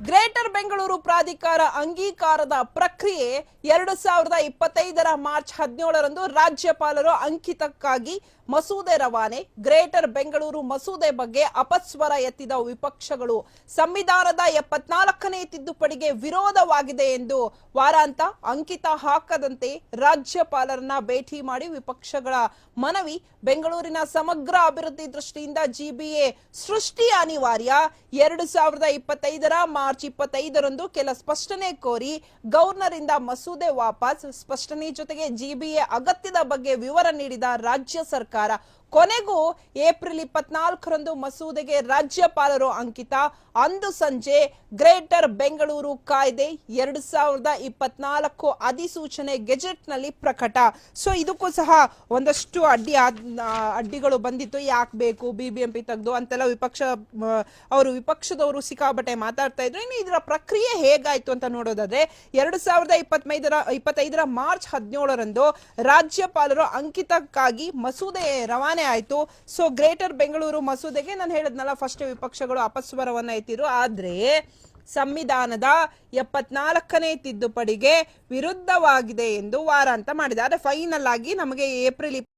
Greater Bengaluru ಪ್ರಾಧಿಕಾರ ಅಂಗೀಕಾರದ ಪ್ರಕ್ರಿಯೆ ಎರಡು ಸಾವಿರದ ಇಪ್ಪತ್ತೈದರ ಮಾರ್ಚ್ ಹದಿನೇಳರಂದು ರಾಜ್ಯಪಾಲರು ಅಂಕಿತಕ್ಕಾಗಿ ಮಸೂದೆ ರವಾನೆ, ಗ್ರೇಟರ್ ಬೆಂಗಳೂರು ಮಸೂದೆ ಬಗ್ಗೆ ಅಪಸ್ವರ ಎತ್ತಿದ ವಿಪಕ್ಷಗಳು. ಸಂವಿಧಾನದ ಎಪ್ಪತ್ನಾಲ್ಕನೇ ತಿದ್ದುಪಡಿಗೆ ವಿರೋಧವಾಗಿದೆ ಎಂದು ವಾರಾಂತ ಅಂಕಿತ ಹಾಕದಂತೆ ರಾಜ್ಯಪಾಲರನ್ನ ಭೇಟಿ ಮಾಡಿ ವಿಪಕ್ಷಗಳ ಮನವಿ. ಬೆಂಗಳೂರಿನ ಸಮಗ್ರ ಅಭಿವೃದ್ಧಿ ದೃಷ್ಟಿಯಿಂದ ಜಿಬಿಎ ಸೃಷ್ಟಿ ಅನಿವಾರ್ಯ. ಎರಡು ಸಾವಿರದ ಇಪ್ಪತ್ತೈದರ ಮಾರ್ಚ್ ಇಪ್ಪತ್ತೈದರಂದು ಕೆಲ ಸ್ಪಷ್ಟನೆ ಕೋರಿ ಗವರ್ನರ್ ಇಂದ ಮಸೂದೆ ವಾಪಸ್. ಸ್ಪಷ್ಟನೆ ಜೊತೆಗೆ ಜಿಬಿಎ ಅಗತ್ಯದ ಬಗ್ಗೆ ವಿವರ ನೀಡಿದ ರಾಜ್ಯ ಸರ್ಕಾರ cara ಕೊನೆಗೂ ಏಪ್ರಿಲ್ ಇಪ್ಪತ್ನಾಲ್ಕರಂದು ಮಸೂದೆಗೆ ರಾಜ್ಯಪಾಲರು ಅಂಕಿತ. ಅಂದು ಸಂಜೆ ಗ್ರೇಟರ್ ಬೆಂಗಳೂರು ಕಾಯ್ದೆ ಎರಡು ಸಾವಿರದ ಇಪ್ಪತ್ನಾಲ್ಕು ಅಧಿಸೂಚನೆ ಗೆಜೆಟ್ನಲ್ಲಿ ಪ್ರಕಟ. ಸೊ, ಇದಕ್ಕೂ ಸಹ ಒಂದಷ್ಟು ಅಡ್ಡಿ ಅಡ್ಡಿಗಳು ಬಂದಿತ್ತು. ಯಾಕೆ ಬೇಕು ಬಿ ಬಿ ಎಂ ಪಿ ತೆಗೆದು ಅಂತೆಲ್ಲ ವಿಪಕ್ಷ ಅವರು ವಿಪಕ್ಷದವರು ಸಿಕ್ಕಾಬಟ್ಟೆ ಮಾತಾಡ್ತಾ ಇದ್ರು. ಇನ್ನು ಇದರ ಪ್ರಕ್ರಿಯೆ ಹೇಗಾಯ್ತು ಅಂತ ನೋಡೋದಾದ್ರೆ, ಎರಡು ಸಾವಿರದ ಇಪ್ಪತ್ತೈದರ ಇಪ್ಪತ್ತೈದರ ಮಾರ್ಚ್ ಹದಿನೇಳರಂದು ರಾಜ್ಯಪಾಲರು ಅಂಕಿತಕ್ಕಾಗಿ ಮಸೂದೆ ರವಾನೆ ಆಯ್ತು. ಸೊ ಗ್ರೇಟರ್ ಬೆಂಗಳೂರು ಮಸೂದೆಗೆ ನಾನು ಹೇಳಿದ್ನಲ್ಲ ಫಸ್ಟ್ ವಿಪಕ್ಷಗಳು ಅಪಸ್ವರವನ್ನ ಎತ್ತಿದ್ರು. ಆದ್ರೆ, ಸಂವಿಧಾನದ ಎಪ್ಪತ್ನಾಲ್ಕನೇ ತಿದ್ದುಪಡಿಗೆ ವಿರುದ್ಧವಾಗಿದೆ ಎಂದು ವಾರಾಂತ ಮಾಡಿದೆ. ಆದ್ರೆ ಫೈನಲ್ ಆಗಿ ನಮಗೆ ಏಪ್ರಿಲ್